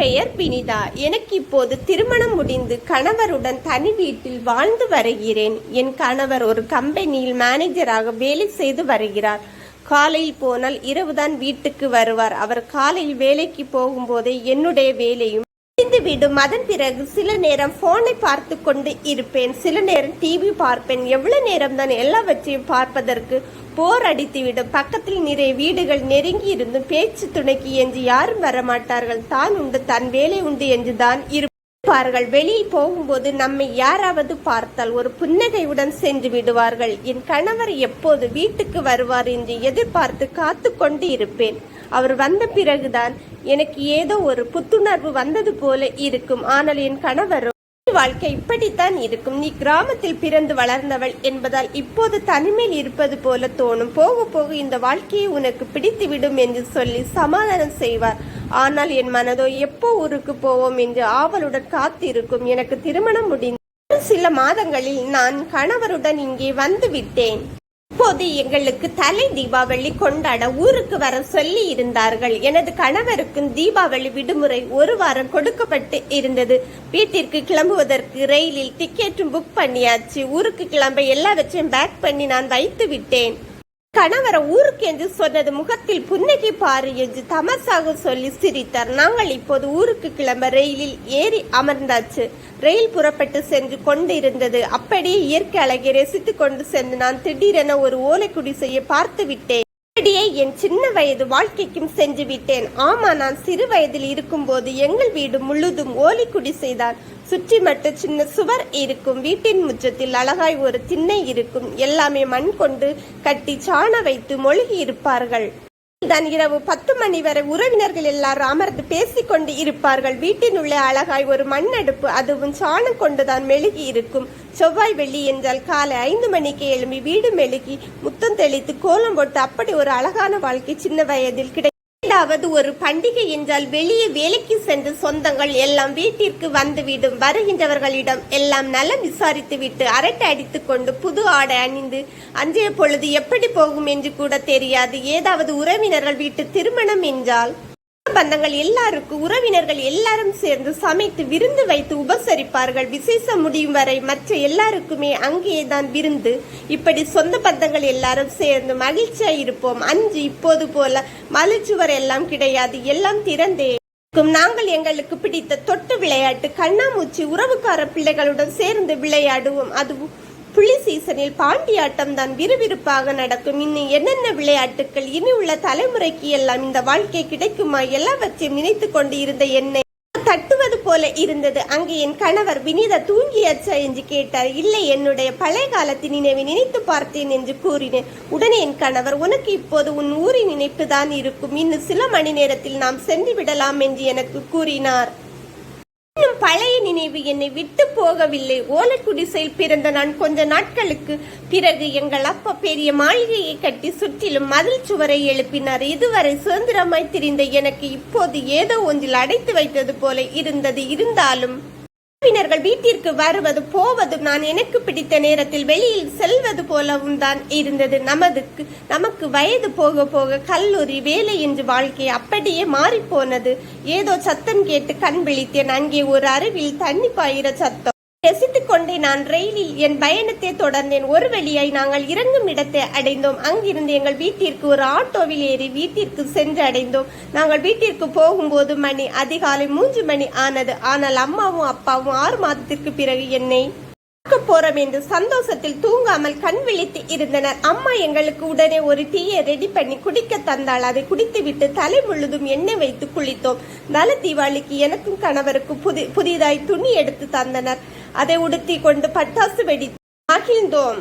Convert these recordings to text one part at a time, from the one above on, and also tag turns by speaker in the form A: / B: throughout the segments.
A: பெயர் வினிதா எனக்கு இப்போது திருமணம் முடிந்து கணவருடன் தனி வீட்டில் வாழ்ந்து வருகிறேன். என் கணவர் ஒரு கம்பெனியில் மேனேஜராக வேலை செய்து வருகிறார். காலையில் போனால் இரவுதான் வீட்டுக்கு வருவார். அவர் காலையில் வேலைக்கு போகும்போதே என்னுடைய வேலையும் விடும். அதன் பிறகு சில நேரம் போனை பார்த்து கொண்டு இருப்பேன். சில நேரம் டிவி பார்ப்பேன். எவ்வளவு நேரம் தான் எல்லாவற்றையும் பார்ப்பதற்கு போர் அடித்துவிடும். பக்கத்தில் நிறைய வீடுகள் நெருங்கி இருந்தும் பேச்சு துணைக்கு என்று யாரும் வரமாட்டார்கள். தான் உண்டு தான் வேலை உண்டு என்று தான் இருப்பார்கள். வெளியில் போகும்போது நம்மை யாராவது பார்த்தால் ஒரு புன்னகையுடன் சென்று விடுவார்கள். என் கணவர் எப்போது வீட்டுக்கு வருவார் என்று எதிர்பார்த்து காத்து கொண்டு இருப்பேன். அவர் வந்த பிறகுதான் எனக்கு ஏதோ ஒரு புத்துணர்வு வந்தது போல இருக்கும். ஆனால் என் கணவரும் வாழ்க்கை இப்படித்தான் இருக்கும். நீ கிராமத்தில் பிறந்து வளர்ந்தவள் என்பதால் இப்போது தனிமையில் இருப்பது போல தோணும். போக போக இந்த வாழ்க்கையை உனக்கு பிடித்துவிடும் என்று சொல்லி சமாதானம் செய்வார். ஆனால் என் மனதோ எப்போ ஊருக்கு போவோம் என்று ஆவலுடன் காத்திருக்கும். எனக்கு திருமணம் முடிந்து சில மாதங்களில் நான் கணவருடன் இங்கே வந்து விட்டேன். இப்போது எங்களுக்கு தலை தீபாவளி கொண்டாட ஊருக்கு வர சொல்லி இருந்தார்கள். எனது கணவருக்கும் தீபாவளி விடுமுறை ஒரு வாரம் கொடுக்கப்பட்டு இருந்தது. வீட்டிற்கு கிளம்புவதற்கு ரயிலில் டிக்கெட்டும் புக் பண்ணியாச்சு. ஊருக்கு கிளம்ப எல்லாவற்றையும் பேக் பண்ணி நான் வைத்து விட்டேன். கணவரை ஊருக்கு என்று சொன்னது முகத்தில் புன்னகை பாரு என்று தமசாக சொல்லி சிரித்தார். நாங்கள் இப்போது ஊருக்கு கிளம்ப ரயிலில் ஏறி அமர்ந்தாச்சு. ரயில் புறப்பட்டு சென்று கொண்டிருந்தது. அப்படியே இயற்கை அழகை ரசித்துக் கொண்டு சென்று நான் திடீரென ஒரு ஓலை குடிசையை பார்த்து விட்டேன் என் சின்ன வயது வாழ்க்கைக்கும் சென்று விட்டேன். ஆமா நான் சிறு வயதில் இருக்கும்போது எங்கள் வீடு முழுதும் ஓலி குடிசைதான் சுற்றி மட்டும் சின்ன சுவர் இருக்கும். வீட்டின் முற்றத்தில் அழகாய் ஒரு திண்ணை இருக்கும். எல்லாமே மண் கொண்டு கட்டி சாண வைத்து மொழிகி இருப்பார்கள். தான் இரவு பத்து மணி வரை உறவினர்கள் எல்லாரும் அமர்ந்து பேசிக்கொண்டு இருப்பார்கள். வீட்டின் உள்ளே அழகாய் ஒரு மண் அடுப்பு அதுவும் சாணம் கொண்டுதான் மெழுகி இருக்கும். செவ்வாய் வெள்ளி என்றால் காலை ஐந்து மணிக்கு எழும்பி வீடு மெழுகி முத்தம் தெளித்து கோலம் போட்டு அப்படி ஒரு அழகான வாழ்க்கை சின்ன வயதில் கிடை ஏதாவது ஒரு பண்டிகை என்றால் வெளியே வேலைக்கு சென்று சொந்தங்கள் எல்லாம் வீட்டிற்கு வந்துவிடும் வருகின்றவர்களிடம் எல்லாம் நலம் விசாரித்துவிட்டு அரட்டை அடித்து கொண்டு புது ஆடை அணிந்து அன்றைய பொழுது எப்படி போகும் என்று கூட தெரியாது. ஏதாவது உறவினர்கள் வீட்டு திருமணம் என்றால் பந்தங்கள் எல்லாருக்கும் உறவினர்கள் எல்லாரும் சேர்ந்து சமைத்து விருந்து வைத்து உபசரிப்பார்கள். விசேஷம் முடியும் வரை மற்ற எல்லாருக்குமே அங்கேதான் விருந்து. இப்படி சொந்த பந்தங்கள் எல்லாரும் சேர்ந்து மகிழ்ச்சியா இருப்போம். அஞ்சு இப்போது போல மலுச்சுவர் எல்லாம் கிடையாது. எல்லாம் திறந்தே இருக்கும். நாங்கள் எங்களுக்கு பிடித்த தொட்டு விளையாட்டு கண்ணாமூச்சி உறவுக்கார பிள்ளைகளுடன் சேர்ந்து விளையாடுவோம். அதுவும் புள்ளி சீசனில் பாண்டியாட்டம் தான் விறுவிறுப்பாக நடக்கும். இன்னும் என்னென்ன விளையாட்டுகள் இனி உள்ள தலைமுறைக்கு எல்லாம் இந்த வாழ்க்கை கிடைக்குமா? எல்லாவற்றையும் நினைத்து கொண்டு இருந்த என்னை தட்டுவது போல இருந்தது. அங்கே என் கணவர் வினிதா தூங்கியாச்சா என்று கேட்டார். இல்லை என்னுடைய பழைய காலத்தின் நினைவை நினைத்து பார்த்தேன் என்று கூறினேன். உடனே என் கணவர் உனக்கு இப்போது உன் ஊரின் நினைப்பு தான் இருக்கும். இன்னும் சில மணி நேரத்தில் நாம் சென்று விடலாம் என்று எனக்கு கூறினார். நினைவு என்னை விட்டு போகவில்லை. ஓலக்குடிசையில் பிறந்த நான் கொஞ்ச நாட்களுக்கு பிறகு எங்கள் அப்பா பெரிய மாளிகையை கட்டி சுற்றிலும் மதில் சுவரை எழுப்பினார். இதுவரை சுதந்திரமாய் திரிந்த எனக்கு இப்போது ஏதோ ஒன்றில் அடைத்து வைத்தது போல இருந்தது. இருந்தாலும் உறுப்பினர்கள் வீட்டிற்கு வருவது போவதும் நான் எனக்கு பிடித்த நேரத்தில் வெளியில் செல்வது போலவும் தான் இருந்தது. நமதுக்கு நமக்கு வயது போக போக கல்லூரி வேலை என்று வாழ்க்கை அப்படியே மாறிப்போனது. ஏதோ சத்தம் கேட்டு கண் விழித்தேன். அங்கே ஒரு அருவில் தண்ணி பாயிர சத்தம். ரசித்துக் கொண்டே நான் ரயிலில் என் பயணத்தை தொடர்ந்தேன். ஒரு வழியாய் நாங்கள் இறங்கும் இடத்தை அடைந்தோம். அங்கிருந்து எங்கள் வீட்டிற்கு ஒரு ஆட்டோவில் ஏறி வீட்டிற்கு சென்று அடைந்தோம். நாங்கள் வீட்டிற்கு போகும்போது மணி அதிகாலை மூன்று மணி ஆனது. ஆனால் அம்மாவும் அப்பாவும் ஆறு மாதத்திற்கு பிறகு என்னை பார்க்க போறோம் என்று சந்தோஷத்தில் தூங்காமல் கண் விழித்து இருந்தனர். அம்மா எங்களுக்கு உடனே ஒரு டீயை ரெடி பண்ணி குடிக்க தந்தாள். அதை குடித்துவிட்டு தலை முழுதும் எண்ணெய் வைத்து குளித்தோம். தல தீபாவளிக்கு எனக்கும் கணவருக்கும் புதி புதிதாய் துணி எடுத்து தந்தனர். அதை உடுத்தி கொண்டு பட்டாசு வெடி மகிழ்ந்தோம்.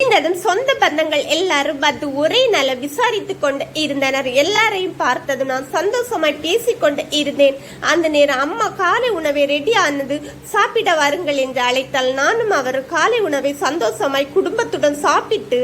A: இருந்ததும் சொந்த பந்தங்கள் எல்லாரும் வந்து ஒரே நல விசாரித்துக் கொண்டு இருந்தனர். எல்லாரையும் பார்த்தது நான் சந்தோஷமாய் பேசிக்கொண்டு இருந்தேன். அந்த நேரம் அம்மா காலை உணவை ரெடி ஆனது சாப்பிட வாருங்கள் என்று அழைத்தால் நானும் அவர் காலை உணவை சந்தோஷமாய் குடும்பத்துடன் சாப்பிட்டு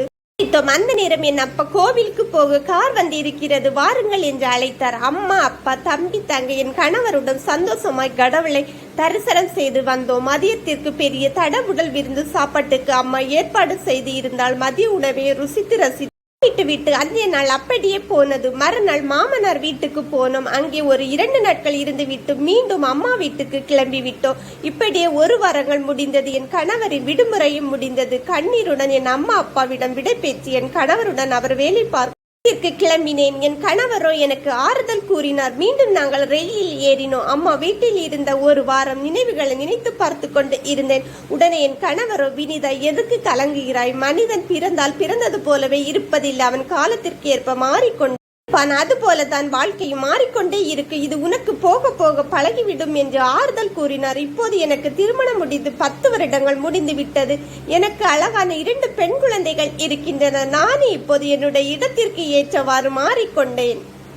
A: அந்த நேரம் என் அப்பா கோவிலுக்கு போக கார் வந்து இருக்கிறது வாருங்கள் என்று அழைத்தார். அம்மா அப்பா தம்பி தங்க என் கணவருடன் சந்தோஷமாய் கடவுளை தரிசனம் செய்து வந்தோம். மதியத்திற்கு பெரிய தடபுடல் விருந்து சாப்பாட்டுக்கு அம்மா ஏற்பாடு செய்து இருந்தால் மதிய உணவை ருசித்து ரசி வீட்டு விட்டு அந்நிய நாள் அப்படியே போனது. மறுநாள் மாமனார் வீட்டுக்கு போனோம். அங்கே ஒரு இரண்டு நாட்கள் இருந்து விட்டு மீண்டும் அம்மா வீட்டுக்கு கிளம்பி விட்டோம். இப்படியே ஒரு வாரங்கள் முடிந்தது. என் கணவரின் விடுமுறையும் முடிந்தது. கண்ணீருடன் என் அம்மா அப்பாவிடம் விடை பேச்சு என் கணவருடன் அவர் வேலை பார்க்க வீட்டிற்கு கிளம்பினேன். என் கணவரோ எனக்கு ஆறுதல் கூறினார். மீண்டும் நாங்கள் ரயிலில் ஏறினோம். அம்மா வீட்டில் இருந்த ஒரு வாரம் நினைவுகளை நினைத்து பார்த்து கொண்டு இருந்தேன். உடனே என் கணவரோ வினிதா எதுக்கு கலங்குகிறாய்? மனிதன் பிறந்தால் பிறந்தது போலவே இருப்பதில்லை. அவன் காலத்திற்கு ஏற்ப மாறிக்கொண்டு இருப்பான். அதுபோல தான் வாழ்க்கையும் மாறிக்கொண்டே இருக்கு. இது உனக்கு போக போக பழகிவிடும் என்று ஆறுதல் கூறினார். இப்போது எனக்கு திருமணம் முடிந்து பத்து வருடங்கள் முடிந்து விட்டது. எனக்கு அழகான இரண்டு பெண் குழந்தைகள் இருக்கின்றன. நானே இப்போது என்னுடைய இடத்திற்கு ஏற்றவாறு மாறிக்கொண்டேன்.